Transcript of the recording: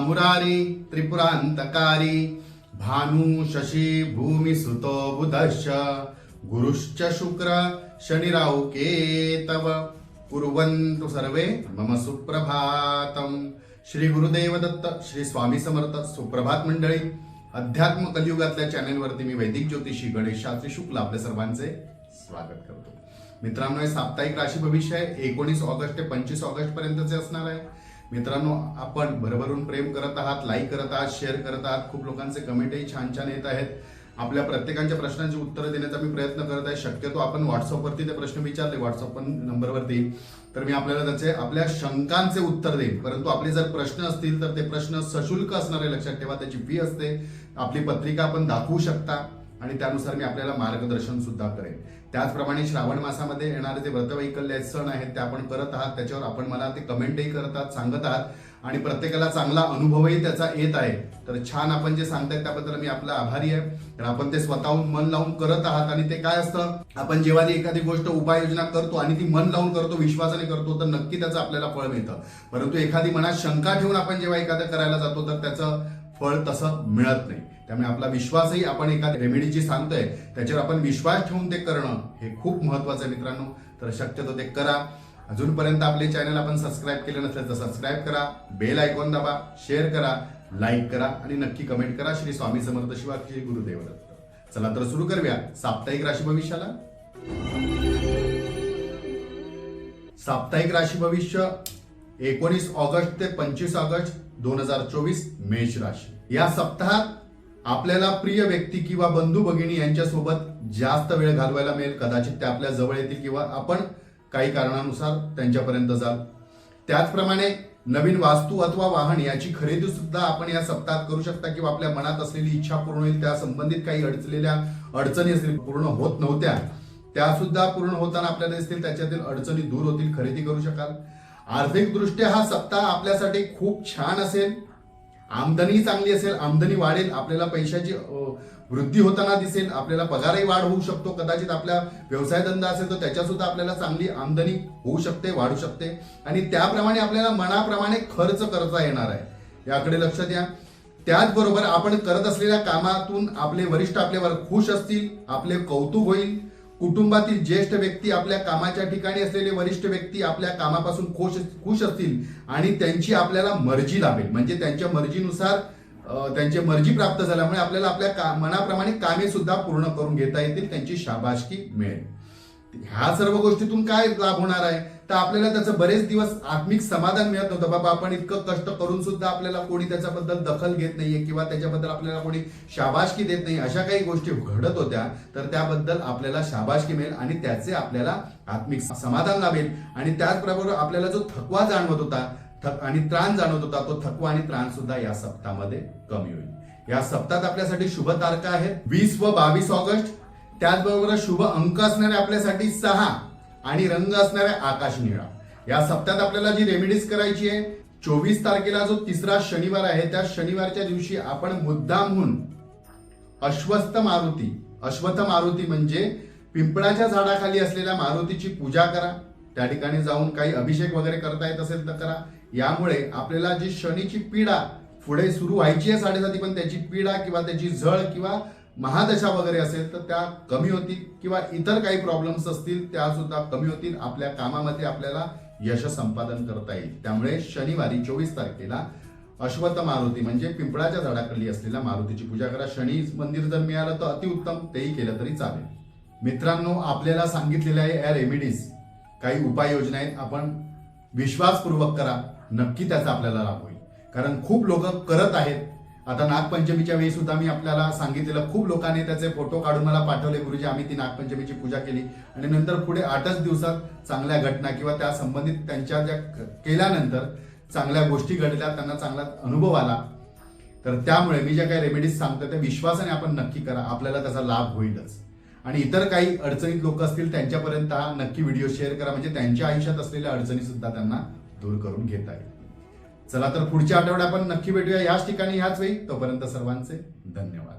मुरारी त्रिपुरांतकारी। भानु शशी भूमी सुतो बुधश्च। गुरुश्च शुक्र शनिराव केतव। कुर्वन्तु सर्वे मम सुप्रभातम। श्री गुरुदेव दत्त श्री स्वामी समर्थ सुप्रभात मंडळी। अध्यात्म कलियुगातल्या चॅनेलवरती मी वैदिक ज्योतिषी गणेश शास्त्री शुक्ल आपल्या सर्वांचे स्वागत करतो. मित्रांनो हे साप्ताहिक राशी भविष्य आहे. एकोणीस ऑगस्ट ते पंचवीस ऑगस्ट पर्यंतचे असणार आहे. मित्रांनो आपण भरभरून प्रेम करत आहात लाईक करत आहात शेअर करत आहात. खूप लोकांचे कमेंटही छान छान येत आहेत. आपल्या प्रत्येकांच्या प्रश्नांची उत्तरं देण्याचा मी प्रयत्न करत आहे. शक्यतो आपण व्हॉट्सअपवरती ते प्रश्न विचारले व्हॉट्सअप नंबरवरती तर मी आपल्याला त्याचे आपल्या शंकांचे उत्तर देईन. परंतु आपले जर प्रश्न असतील तर ते प्रश्न सशुल्क असणारे लक्षात ठेवा. त्याची फी असते. आपली पत्रिका आपण दाखवू शकता. आणि त्यानुसार मी आपल्याला मार्गदर्शन सुद्धा करेन. त्याचप्रमाणे श्रावण मासामध्ये येणारे जे व्रतवैकल्य सण आहेत ते आपण करत आहात. त्याच्यावर आपण मला ते कमेंटही करतात सांगत आहात. आणि प्रत्येकाला चांगला अनुभवही त्याचा येत आहे. तर छान आपण जे सांगतायत त्याबद्दल मी आपला आभारी आहे. तर आपण ते स्वतःहून मन लावून करत आहात आणि ते काय असतं? आपण जेव्हा ती एखादी गोष्ट उपाययोजना करतो आणि ती मन लावून करतो विश्वासाने करतो तर नक्की त्याचं आपल्याला फळ मिळतं. परंतु एखादी मनात शंका ठेवून आपण जेव्हा एखादं करायला जातो तर त्याचं फळ तसं मिळत नाही. त्यामुळे आपला विश्वासही आपण एका रेमेडी जी सांगतोय त्याच्यावर आपण विश्वास ठेवून ते करणं हे खूप महत्वाचं आहे मित्रांनो. तर शक्यतो ते करा. अजूनपर्यंत आपले चॅनल आपण सबस्क्राईब केलं नसेल तर सबस्क्राईब करा बेल आयकॉन दाबा शेअर करा लाईक करा आणि नक्की कमेंट करा. श्री स्वामी समर्थ शिवा श्री गुरुदेवदत्त चला तर सुरू करूया साप्ताहिक राशी भविष्याला. साप्ताहिक राशी भविष्य एकोणीस ऑगस्ट ते पंचवीस ऑगस्ट दोन हजार चोवीस मेष राशी. या सप्ताहात आपल्याला प्रिय व्यक्ती किंवा बंधू भगिनी यांच्यासोबत जास्त वेळ घालवायला मिळेल. कदाचित ते आपल्या जवळ येतील किंवा आपण काही कारणानुसार त्यांच्यापर्यंत जाल. त्याचप्रमाणे नवीन वास्तू अथवा वाहन याची खरेदी सुद्धा आपण या सप्ताहात करू शकता किंवा आपल्या मनात असलेली इच्छा पूर्ण होईल. त्या संबंधित काही अडचलेल्या अडचणी असतील पूर्ण होत नव्हत्या त्या सुद्धा पूर्ण होताना आपल्याला दिसतील. त्याच्यातील अडचणी दूर होतील. खरेदी करू शकाल. आर्थिक दृष्ट्या हा सप्ताह आपल्यासाठी खूप छान असेल आमदनी चांगली असेल आमदनी वाढेल आपल्याला पैशाची वृद्धी होताना दिसेल आपल्याला पगारही वाढ होऊ शकतो कदाचित आपला व्यवसाय धंदा असेल तर त्याच्यात सुद्धा आपल्याला चांगली आमदनी होऊ शकते वाढू शकते. आणि त्याप्रमाणे आपल्याला मनाप्रमाणे खर्च करता येणार आहे. याकडे लक्ष द्या. त्याचबरोबर आपण करत असलेल्या कामातून आपले वरिष्ठ आपल्यावर खुश असतील आपले कौतुक होईल कुटुंबातील ज्येष्ठ व्यक्ती आपल्या कामाच्या ठिकाणी असलेले वरिष्ठ व्यक्ती आपल्या कामापासून खुश खुश असतील आणि त्यांची आपल्याला मर्जी लाभेल. म्हणजे त्यांच्या मर्जीनुसार त्यांची मर्जी प्राप्त झाल्यामुळे आपल्याला आपल्या का- मनाप्रमाणे कामे सुद्धा पूर्ण करून घेता येतील त्यांची शाबाशकी मिळेल. ह्या सर्व गोष्टीतून काय लाभ होणार आहे? तर आपल्याला त्याचं बरेच दिवस आत्मिक समाधान मिळत नव्हतं. बाबा आपण इतकं कष्ट करून सुद्धा आपल्याला कोणी त्याच्याबद्दल दखल घेत नाहीये किंवा त्याच्याबद्दल आपल्याला कोणी शाबाशकी देत नाही अशा काही गोष्टी घडत होत्या तर त्याबद्दल आपल्याला शाबाशकी मिळेल आणि त्याचे आपल्याला आत्मिक समाधान लाभेल. आणि त्याचबरोबर आपल्याला जो थकवा जाणवत होता थक आणि त्राण जाणवत होता तो थकवा आणि त्राण सुद्धा या सप्ताहामध्ये कमी होईल. या सप्तात आपल्यासाठी शुभ तारखा आहेत वीस व बावीस ऑगस्ट. त्याचबरोबर शुभ अंक असणारे आपल्यासाठी सहा. आणि रंग असणाऱ्या आकाश निळा. या सप्त्यात आपल्याला जी रेमेडीज करायची आहे चोवीस तारखेला जो तिसरा शनिवार आहे त्या शनिवारच्या दिवशी आपण मुद्दामहून अश्वस्थ मारुती अश्वत्थ मारुती म्हणजे पिंपळाच्या झाडाखाली असलेल्या मारुतीची पूजा करा. त्या ठिकाणी जाऊन काही अभिषेक वगैरे करता येत असेल तर करा. यामुळे आपल्याला जी शनीची पीडा पुढे सुरू व्हायची आहे साडेसाती पण त्याची पीडा किंवा त्याची झळ किंवा महादशा वगैरे असेल तर त्या कमी होतील किंवा इतर काही प्रॉब्लेम्स असतील त्या सुद्धा कमी होतील. आपल्या कामामध्ये आपल्याला यश संपादन करता येईल. त्यामुळे शनिवारी चोवीस तारखेला अश्वत्थ मारुती म्हणजे पिंपळाच्या झाडाखाली असलेल्या मारुतीची पूजा करा. शनी मंदिर जर मिळालं तर अतिउत्तम तेही केलं तरी चालेल. मित्रांनो आपल्याला सांगितलेल्या या रेमेडीज काही उपाययोजना आहेत. आपण विश्वासपूर्वक करा. नक्की त्याचा आपल्याला लाभ होईल. कारण खूप लोक करत आहेत. आता नागपंचमीच्या वेळी सुद्धा मी आपल्याला सांगितलेलं खूप लोकांनी त्याचे फोटो काढून मला पाठवले गुरुजी आम्ही ती नागपंचमीची पूजा केली. आणि नंतर पुढे आठच दिवसात चांगल्या घटना किंवा त्या संबंधित त्यांच्या ज्या केल्यानंतर चांगल्या गोष्टी घडल्या त्यांना चांगला अनुभव आला. तर त्यामुळे मी ज्या काही रेमेडीज सांगतो त्या विश्वासाने आपण नक्की करा. आपल्याला त्याचा लाभ होईलच. आणि इतर काही अडचणीत लोक असतील त्यांच्यापर्यंत हा नक्की व्हिडिओ शेअर करा. म्हणजे त्यांच्या आयुष्यात असलेल्या अडचणी सुद्धा त्यांना दूर करून घेता येईल. चला तर पुढच्या आठवड्यात आपण नक्की भेटूया याच ठिकाणी ह्याच वेळी. तोपर्यंत सर्वांचे धन्यवाद.